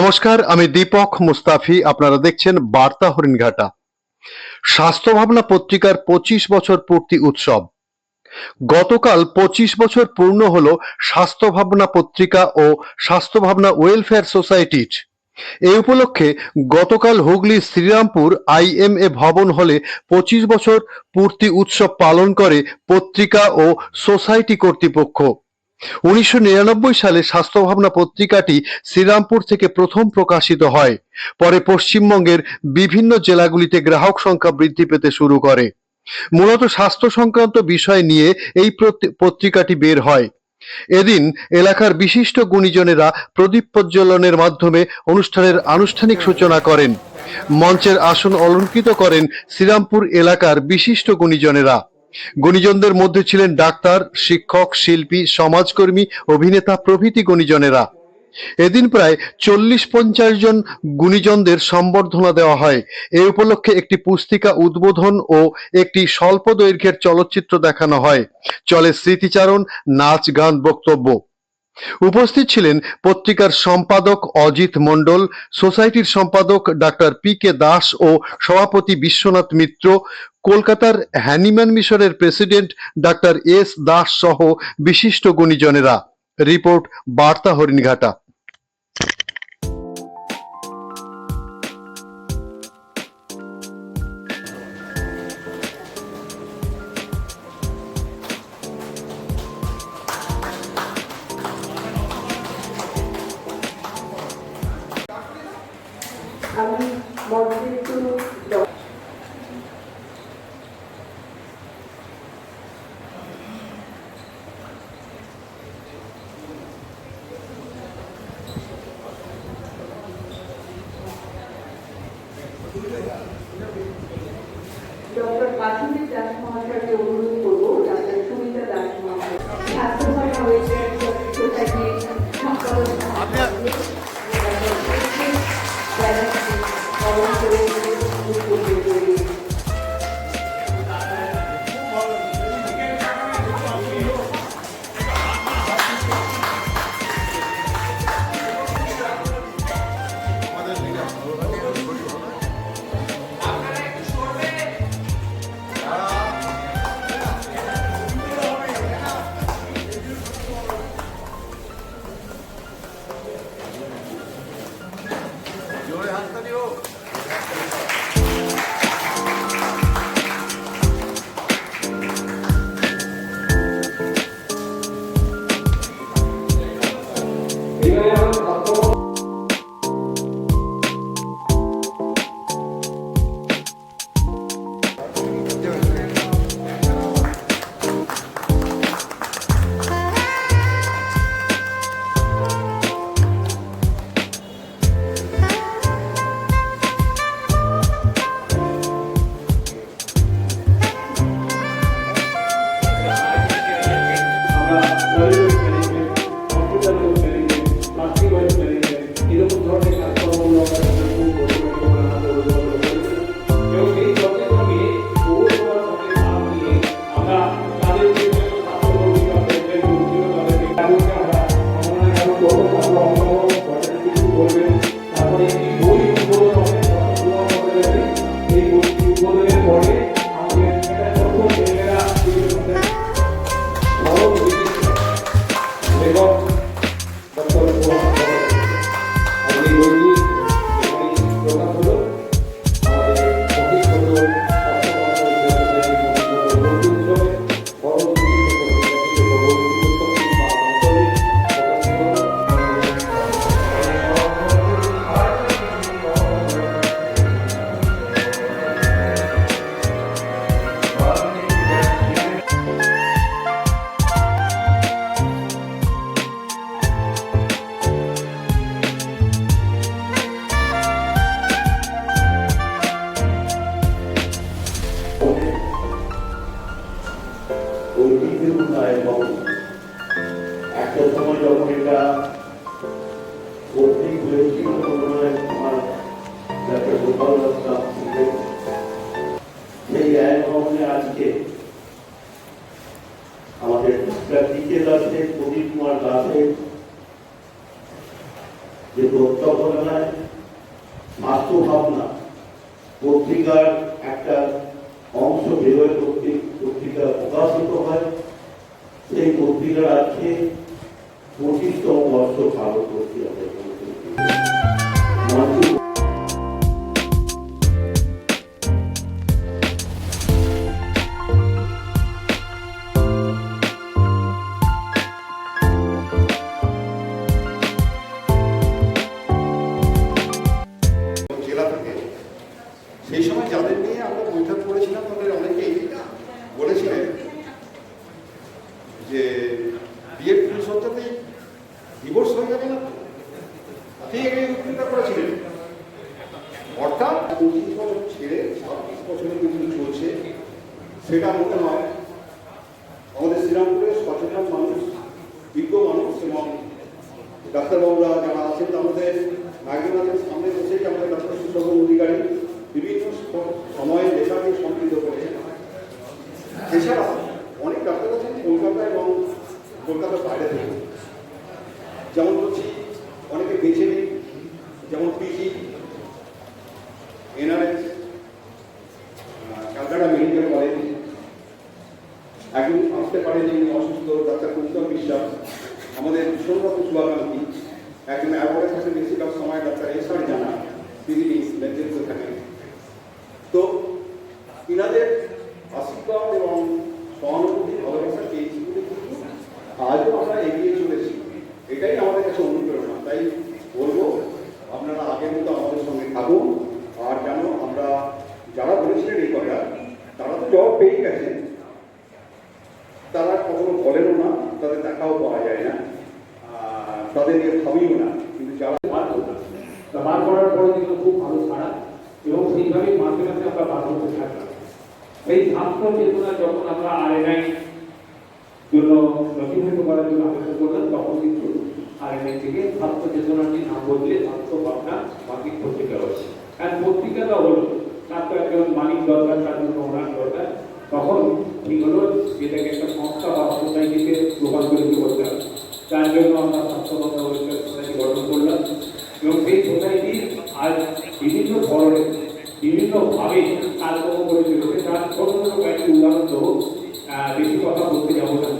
নমস্কার, আমি দীপক মুস্তাফি, আপনারা দেখছেন বার্তা হরিণঘাটা। স্বাস্থ্য ভাবনা পত্রিকার পঁচিশ বছর পূর্তি উৎসব। গতকাল পঁচিশ বছর পূর্ণ হল স্বাস্থ্য ভাবনা পত্রিকা ও স্বাস্থ্য ভাবনা ওয়েলফেয়ার সোসাইটির। এই উপলক্ষে গতকাল হুগলি শ্রীরামপুর আইএমএ ভবন হলে পঁচিশ বছর পূর্তি উৎসব পালন করে পত্রিকা ও সোসাইটি কর্তৃপক্ষ। উনিশশো নিরানব্বই সালে স্বাস্থ্য ভাবনা পত্রিকাটি শ্রীরামপুর থেকে প্রথম প্রকাশিত হয়। পরে পশ্চিমবঙ্গের বিভিন্ন জেলাগুলিতে গ্রাহক সংখ্যা বৃদ্ধি পেতে শুরু করে। মূলত স্বাস্থ্য সংক্রান্ত বিষয় নিয়ে এই পত্রিকাটি বের হয়। এদিন এলাকার বিশিষ্ট গুণীজনেরা প্রদীপ প্রজ্বলনের মাধ্যমে অনুষ্ঠানের আনুষ্ঠানিক সূচনা করেন। মঞ্চের আসন অলঙ্কৃত করেন শ্রীরামপুর এলাকার বিশিষ্ট গুণীজনেরা। গুণীজনদের মধ্যে ছিলেন ডাক্তার, শিক্ষক, শিল্পী, সমাজকর্মী, অভিনেতা প্রভৃতি গুণীজনেরা। এদিন প্রায় চল্লিশ পঞ্চাশ জন গুণীজনদের সম্বর্ধনা দেওয়া হয়। এই উপলক্ষে একটি পুস্তিকা উদ্বোধন ও একটি স্বল্প দৈর্ঘ্যের চলচ্চিত্র দেখানো হয়। চলে স্মৃতিচারণ, নাচ, গান, বক্তব্য। উপস্থিত ছিলেন পত্রিকার সম্পাদক অজিত মণ্ডল, সোসাইটির সম্পাদক ডাক্তার পি কে দাস ও সভাপতি বিশ্বনাথ মিত্র কলকাতার হ্যানিম্যান মিশনের প্রেসিডেন্ট ডাক্তার এস দাস সহ বিশিষ্ট গুণীজনেরা। রিপোর্ট বার্তা হরিণঘাটা। আমি ডক্টর পার্থিব দাস মহাশয়কে অনুরোধ করব ডাক্তার সুমিতা দাস মহাশয়। স্বাস্থ্যসেবা হয়েছে সোসাইটির সম্পাদক উদ্বোধনের আজকে আমাদের ডক্টর ডিকে দাসের প্রদীপ কুমার দাসের যে তত্ত্বাবধানায় মাতৃভাবনা পত্রিকার একটা অংশ বেরোয়, পত্রিকা প্রকাশিত হয়। সেই পত্রিকার আজকে পঁচিশতম বর্ষ পালন করতে হবে মাতৃ আমরা বৈঠক করেছিলাম তাদের অনেকেই বলেছিলেন যে বিয়ের পুরুষত্বতেই ডিভোর্স হয়ে যাবে না? ঠিক এই উত্তরটা করেছিলেন অর্থাৎ পঁচিশ বছর ছেড়ে ছাব্বিশ বছরের কিন্তু চলছে, সেটা মনে হয় আমাদের শ্রীরামপুরের সচেতন মানুষ, বিজ্ঞ মানুষ এবং ডাক্তারবাবুরা যারা আছেন আমাদের নাগরিকদের সামনে বসেই আমাদের ডাক্তার সুশোভ অধিকারী বিভিন্ন স- লেখাকে সমৃদ্ধ করেছেন এছাড়া অনেক ডাক্তার আছেন কলকাতা এবং কলকাতার বাইরে থেকে। যেমন বলছি অনেকে বেছে নেই, যেমন PG, NRS Calcutta medical college. একজন আসতে পারে যিনি অসুস্থ, ডাক্তার কুন্তল বিশ্বাস আমাদের ভীষণরকম শুভাকাঙ্ক্ষী একজন অ্যাওয়ার্ডে থাকেন বেশিরভাগ সময় ডাক্তার এসআর জানা, তিনি লেনদেনতে থাকেন তো ইনাদের আশীর্বাদ এবং সহানুভূতি ভালোবাসা পেয়েছি বলে কিন্তু আজও আমরা এগিয়ে চলেছি এটাই আমাদের কাছে অনুপ্রেরণা তাই বলব আপনারা আগের মতো আমাদের সঙ্গে থাকুন আর কেন আমরা যারা বলেছিলেন এই কথা তারা তো জব পেয়ে গেছেন তারা কখনো বলেনও না, তাদের দেখাও পাওয়া যায় না তাদের নিয়ে ভাবিও না। কিন্তু যারা বার করলাম তা বার করার পরে কিন্তু খুব ভালো ছাড়া এবং সেইভাবেই মাসে মাসে আমরা বার করতে থাকলাম এই ছাত্র চেতনা যখন আমরা আরএনআই জন্য নথিভুক্ত করার জন্য আবেদন করলাম, তখন কিন্তু আরএনআই থেকে ছাত্র চেতনাটি নাম বদলে ছাত্র ভাবনা মাসিক পত্রিকা হচ্ছে আর পত্রিকাটা হলো, তার তো একজন মালিক দরকার, তার জন্য ওনার তখন কি হলো? যেটাকে একটা সংস্থা বা সোসাইটিকে রূপান্তরিত করতে হবে তার জন্য আমরা স্বাস্থ্য কথা সোসাইটি গঠন করলাম এবং সেই সোসাইটি আজ বিভিন্ন ধরনের, বিভিন্নভাবে কাজকর্ম করে চলেছে তার ছোট ছোট কয়েকটি উদাহরণ দেবো বেশি কথা বলতে যাব না।